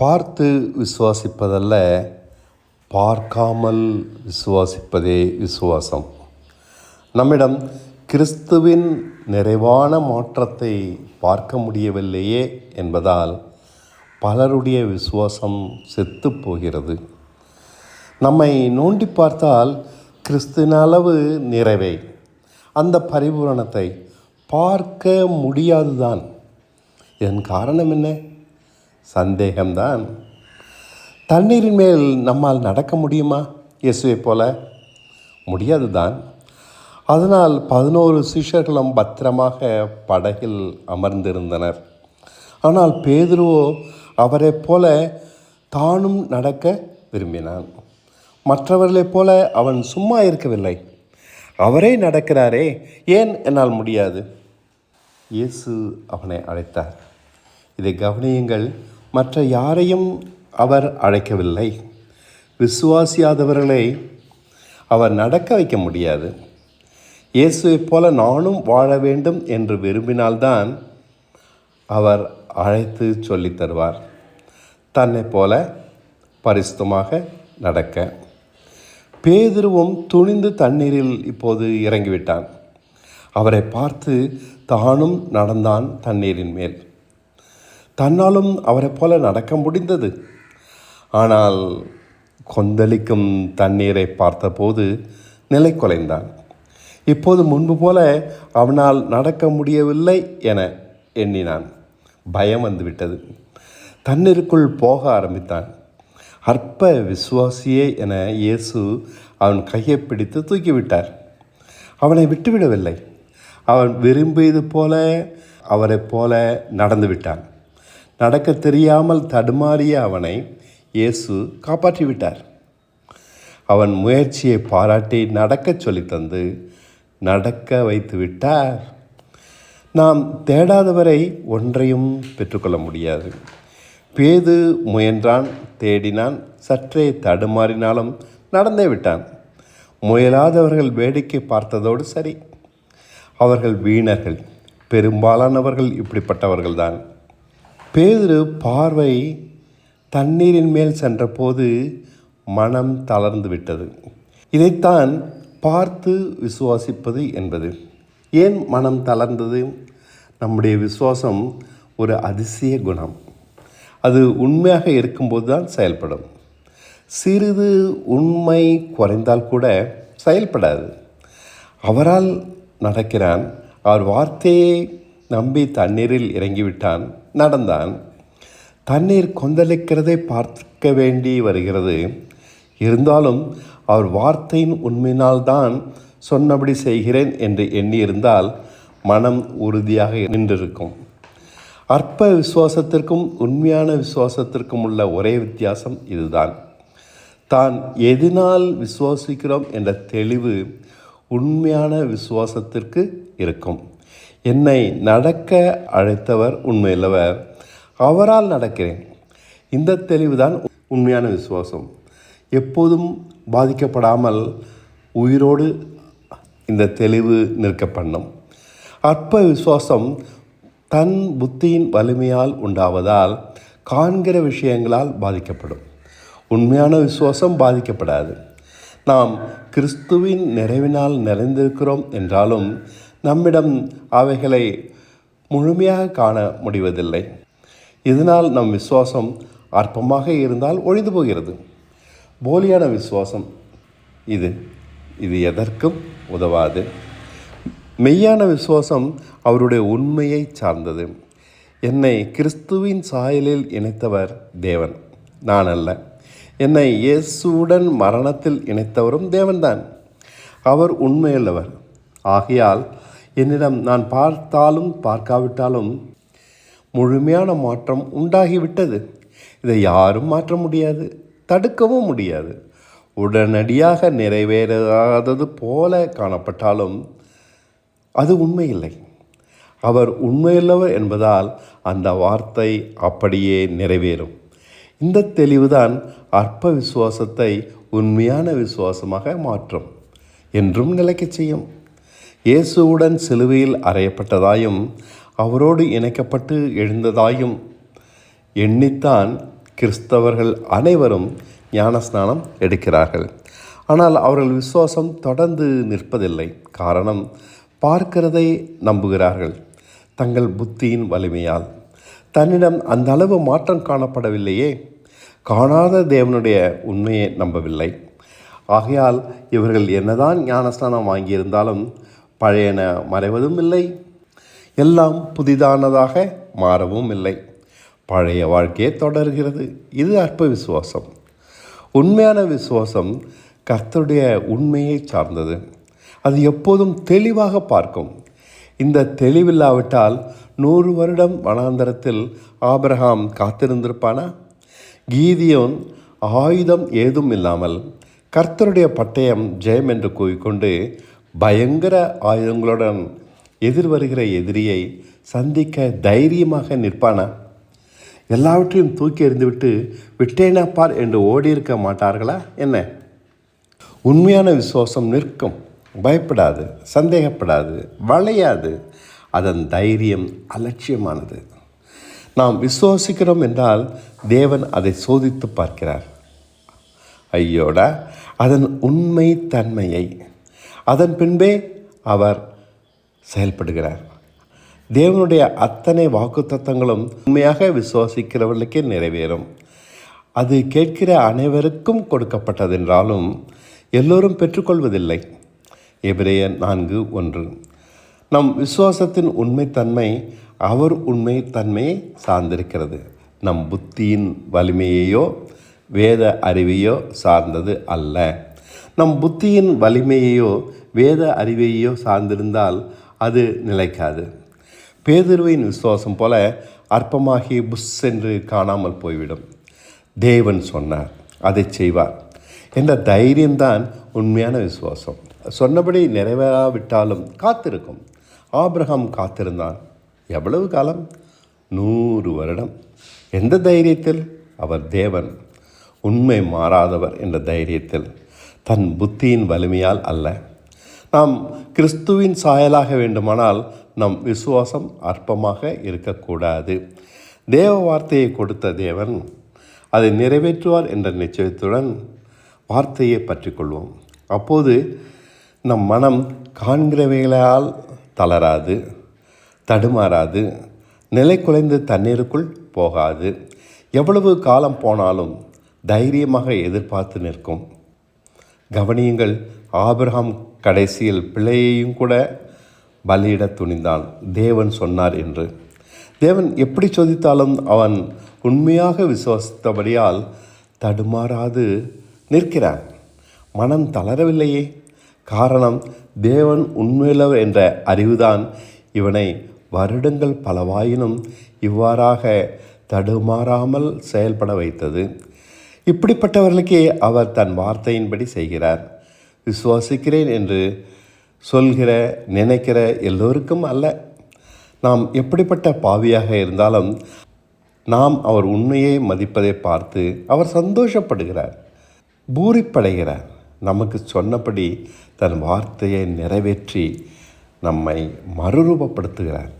பார்த்து விசுவாசிப்பதல்ல பார்க்காமல் விசுவாசிப்பதே விசுவாசம். நம்மிடம் கிறிஸ்துவின் நிறைவான மாற்றத்தை பார்க்க முடியவில்லையே என்பதால் பலருடைய விசுவாசம் செத்து போகிறது. நம்மை நோண்டி பார்த்தால் கிறிஸ்துவின் அளவு நிறைவை. அந்த பரிபூரணத்தை பார்க்க முடியாதுதான். இதன் காரணம் என்ன? சந்தேகம்தான். தண்ணீரின் மேல் நம்மால் நடக்க முடியுமா? இயேசுவை போல முடியாது தான் அதனால் பதினோரு சிஷ்யர்களும் பத்திரமாக படகில் அமர்ந்திருந்தனர். ஆனால் பேதுருவோ அவரைப் போல தானும் நடக்க விரும்பினான். மற்றவர்களைப் போல அவன் சும்மா இருக்கவில்லை. அவரே நடக்கிறாரே ஏன் என்னால் முடியாது? இயேசு அவனை அழைத்தார். இதை கவனியுங்கள். மற்ற யாரையும் அவர் அழைக்கவில்லை. விசுவாசியாதவர்களை அவர் நடக்க வைக்க முடியாது. இயேசுவைப் போல நானும் வாழ வேண்டும் என்று விரும்பினால்தான் அவர் அழைத்து சொல்லித் தருவார். தன்னைப் போல பரிசுத்தமாக நடக்க. பேதுருவும் துணிந்து தண்ணீரில் இப்போது இறங்கிவிட்டான். அவரை பார்த்து தானும் நடந்தான் தண்ணீரின் மேல். தன்னாலும் அவரைப் போல நடக்க முடிந்தது. ஆனால் கொந்தளிக்கும் தண்ணீரை பார்த்தபோது நிலை குலைந்தான். இப்போது முன்பு போல அவனால் நடக்க முடியவில்லை என எண்ணினான். பயம் வந்துவிட்டது. தண்ணீருக்குள் போக ஆரம்பித்தான். அற்ப விசுவாசியே என இயேசு அவன் கையை பிடித்து தூக்கிவிட்டார். அவனை விட்டுவிடவில்லை. அவன் விரும்பியது போல அவரைப் போல நடந்து விட்டான். நடக்க தெரியாமல் தடுமாறிய அவனை இயேசு காப்பாற்றிவிட்டார். அவன் முயற்சியை பாராட்டி நடக்கச் சொல்லித்தந்து நடக்க வைத்து விட்டார். நாம் தேடாதவரை ஒன்றையும் பெற்றுக்கொள்ள முடியாது. பேது முயன்றான் தேடினான் சற்றே தடுமாறினாலும் நடந்தே விட்டான். முயலாதவர்கள் வேடிக்கை பார்த்ததோடு சரி. அவர்கள் வீணர்கள் பெரும்பாலானவர்கள் இப்படிப்பட்டவர்கள்தான். பேதுரு பார்வை தண்ணீரின் மேல் சென்றபோது மனம் தளர்ந்து விட்டது. இதைத்தான் பார்த்து விசுவாசிப்பது என்பது. ஏன் மனம் தளர்ந்தது? நம்முடைய விசுவாசம் ஒரு அதிசய குணம். அது உண்மையாக இருக்கும்போது தான் செயல்படும். சிறிது உண்மை குறைந்தால் கூட செயல்படாது. அவரால் நடக்கிறான். அவர் வார்த்தையை நம்பி தண்ணீரில் இறங்கிவிட்டான். நடந்தான். தண்ணீர் கொந்தளிக்கிறதை பார்க்க வேண்டி வருகிறது. இருந்தாலும் அவர் வார்த்தையின் உண்மையினால்தான் சொன்னபடி செய்கிறேன் என்று எண்ணியிருந்தால் மனம் உறுதியாக நின்றிருக்கும். அற்ப விசுவாசத்திற்கும் உண்மையான விசுவாசத்திற்கும் உள்ள ஒரே வித்தியாசம் இதுதான். தான் எதினால் விசுவாசிக்கிறோம் என்ற தெளிவு உண்மையான விசுவாசத்திற்கு இருக்கும். என்னை நடக்க அழைத்தவர் உண்மையுள்ளவர் அவரால் நடக்கிறேன். இந்த தெளிவுதான் உண்மையான விசுவாசம். எப்போதும் பாதிக்கப்படாமல் உயிரோடு இந்த தெளிவு நிற்க பண்ணும். அற்ப விசுவாசம் தன் புத்தியின் வலிமையால் உண்டாவதால் காண்கிற விஷயங்களால் பாதிக்கப்படும். உண்மையான விசுவாசம் பாதிக்கப்படாது. நாம் கிறிஸ்துவின் நிறைவினால் நிறைந்திருக்கிறோம் என்றாலும் நம்மிடம் அவைகளை முழுமையாக காண முடிவதில்லை. இதனால் நம் விசுவாசம் அற்பமாக இருந்தால் ஒழிந்து போகிறது. போலியான விசுவாசம் இது. இது எதற்கும் உதவாது. மெய்யான விசுவாசம் அவருடைய உண்மையை சார்ந்தது. என்னை கிறிஸ்துவின் சாயலில் இணைத்தவர் தேவன். நான் அல்ல என்னை இயேசுவுடன் மரணத்தில் இணைத்தவரும் தேவன்தான். அவர் உண்மையுள்ளவர். ஆகையால் என்னிடம் நான் பார்த்தாலும் பார்க்காவிட்டாலும் முழுமையான மாற்றம் உண்டாகிவிட்டது. இதை யாரும் மாற்ற முடியாது தடுக்கவும் முடியாது. உடனடியாக நிறைவேறாதது போல காணப்பட்டாலும் அது உண்மையில்லை. அவர் உண்மையுள்ளவர் என்பதால் அந்த வார்த்தை அப்படியே நிறைவேறும். இந்த தெளிவுதான் அற்ப விசுவாசத்தை உண்மையான விசுவாசமாக மாற்றும் என்றும் நிலைக்கச் செய்யும். இயேசுவுடன் சிலுவையில் அறையப்பட்டதாயும் அவரோடு இணைக்கப்பட்டு எழுந்ததாயும் எண்ணித்தான் கிறிஸ்தவர்கள் அனைவரும் ஞானஸ்நானம் எடுக்கிறார்கள். ஆனால் அவர்கள் விசுவாசம் தொடர்ந்து நிற்பதில்லை. காரணம் பார்க்கிறதை நம்புகிறார்கள். தங்கள் புத்தியின் வலிமையால். தன்னிடம் அந்த அளவு மாற்றம் காணப்படவில்லையே. காணாத தேவனுடைய உண்மையை நம்பவில்லை. ஆகையால் இவர்கள் என்னதான் ஞானஸ்நானம் வாங்கியிருந்தாலும் பழையன மறைவதும் இல்லை எல்லாம் புதிதானதாக மாறவும் இல்லை பழைய வாழ்க்கையே தொடர்கிறது. இது அற்ப விசுவாசம். உண்மையான விசுவாசம் கர்த்தருடைய உண்மையை சார்ந்தது. அது எப்போதும் தெளிவாக பார்க்கும். இந்த தெளிவில்லாவிட்டால் நூறு வருடம் வனாந்தரத்தில் ஆபிரஹாம் காத்திருந்திருப்பானா? கீதியோன் ஆயுதம் ஏதும் இல்லாமல் கர்த்தருடைய பட்டயம் ஜெயம் என்று கூறிக்கொண்டு பயங்கர ஆயுதங்களுடன் எதிர் வருகிற எதிரியை சந்திக்க தைரியமாக நிற்பானா? எல்லாவற்றையும் தூக்கி எறிந்துவிட்டு விட்டேனா பார் என்று ஓடியிருக்க மாட்டார்களா? என்ன? உண்மையான விசுவாசம் நிற்கும். பயப்படாது சந்தேகப்படாது வளையாது. அதன் தைரியம் அலட்சியமானது. நாம் விசுவாசிக்கிறோம் என்றால் தேவன் அதை சோதித்து பார்க்கிறார். ஐயோட அதன் உண்மை தன்மையை அதன் பின்பே அவர் செயல்படுகிறார். தேவனுடைய அத்தனை வாக்குத்தத்தங்களும் உண்மையாக விசுவாசிக்கிறவர்களுக்கே நிறைவேறும். அது கேட்கிற அனைவருக்கும் கொடுக்கப்பட்டதென்றாலும் எல்லோரும் பெற்றுக்கொள்வதில்லை. எபிரேயர் நான்கு ஒன்று. நம் விசுவாசத்தின் உண்மைத்தன்மை அவர் உண்மை தன்மையை சார்ந்திருக்கிறது. நம் புத்தியின் வலிமையையோ வேத அறிவையோ சார்ந்தது அல்ல. நம் புத்தியின் வலிமையையோ வேத அறிவையோ சார்ந்திருந்தால் அது நிலைக்காது. பேதுருவின் விசுவாசம் போல அற்பமாகி புஷ் என்று காணாமல் போய்விடும். தேவன் சொன்னார் அதை செய்வார் என்ற தைரியம்தான் உண்மையான விசுவாசம். சொன்னபடி நிறைவேறாவிட்டாலும் காத்திருக்கும். ஆபிரகாம் காத்திருந்தான். எவ்வளவு காலம்? நூறு வருடம். எந்த தைரியத்தில்? அவர் தேவன். உண்மை மாறாதவர் என்ற தைரியத்தில். தன் புத்தியின் வலிமையால் அல்ல. நாம் கிறிஸ்துவின் சாயலாக வேண்டுமானால் நம் விசுவாசம் அற்பமாக இருக்கக்கூடாது. தேவ வார்த்தையை கொடுத்த தேவன் அதை நிறைவேற்றுவார் என்ற நிச்சயத்துடன் வார்த்தையை பற்றி கொள்வோம் அப்போது நம் மனம் காண்கிறவைகளால் தளராது தடுமாறாது நிலை குலைந்து தண்ணீருக்குள் போகாது. எவ்வளவு காலம் போனாலும் தைரியமாக எதிர்பார்த்து நிற்கும். கவனியுங்கள் ஆபிரகாம் கடைசியில் பிள்ளையையும் கூட பலியிட துணிந்தான். தேவன் சொன்னார் என்று. தேவன் எப்படி சோதித்தாலும் அவன் உண்மையாக விசுவாசித்தபடியால் தடுமாறாது நிற்கிறான். மனம் தளரவில்லையே. காரணம் தேவன் உண்மையுள்ளவர் என்ற அறிவுதான். இவனை வருடங்கள் பலவாயினும் இவ்வாறாக தடுமாறாமல் செயல்பட வைத்தது. இப்படிப்பட்டவர்களுக்கே அவர் தன் வார்த்தையின்படி செய்கிறார். விசுவாசிக்கிறேன் என்று சொல்கிற நினைக்கிற எல்லோருக்கும் அல்ல. நாம் எப்படிப்பட்ட பாவியாக இருந்தாலும் நாம் அவர் உண்மையை மதிப்பதை பார்த்து அவர் சந்தோஷப்படுகிறார். பூரிப்படைகிறார். நமக்கு சொன்னபடி தன் வார்த்தையை நிறைவேற்றி நம்மை மறுரூபப்படுத்துகிறார்.